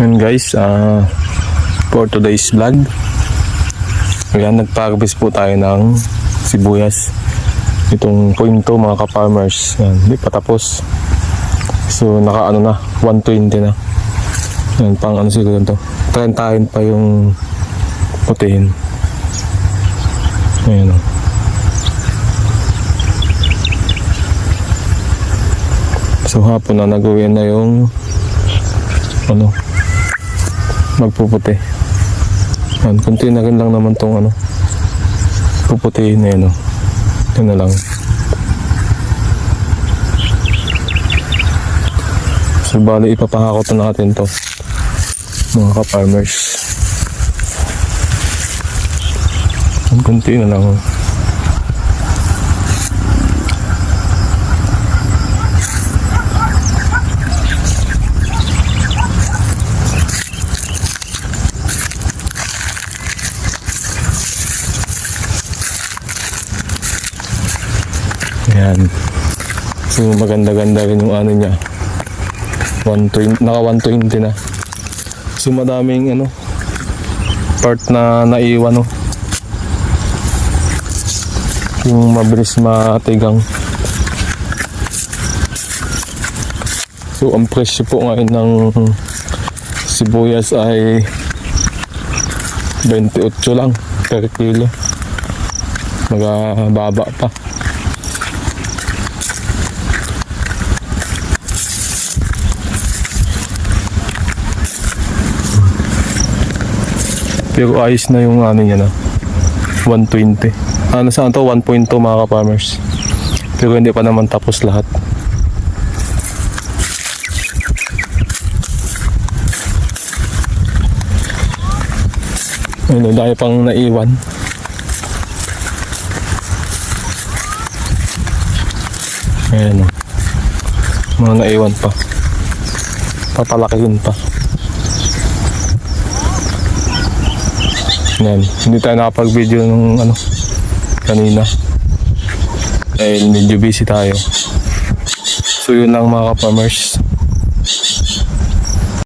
Yun guys, ah for today's vlog. Ayan, nagpag-harvest po tayo ng sibuyas. Itong kwento mga ka-farmers. Yan, hindi pa tapos. So, naka ano na, 120 na. Yan, pang ano siguro to. Trentahin pa yung putihin. Ayan o. So, hapon na nag-uwi na yung ano, magpuputi. Yan, kunti na rin lang naman tong ano, puputihin na yun, oh. Ito na lang. So, bali, ipapahakot na natin to mga ka-farmers. Kunti na lang, oh. Ayan. So maganda-ganda rin yung ano niya. 120, naka 120 na. So madaming ano part na naiwan no. Yung mabilis matigang. So ang presyo po ngayon ng sibuyas ay 28 lang per kilo. Magababa pa. Pero ayos na yung ano niya na. 120. Ano saan to? 1.2 mga ka-farmers. Pero hindi pa naman tapos lahat. Ayun, dahil pang naiwan. Ayan o. Mga naiwan pa. Papalakihin pa. Yan. Hindi tayo nakapag-video nung ano, kanina. Dahil medyo busy tayo. So yun lang mga ka-farmers.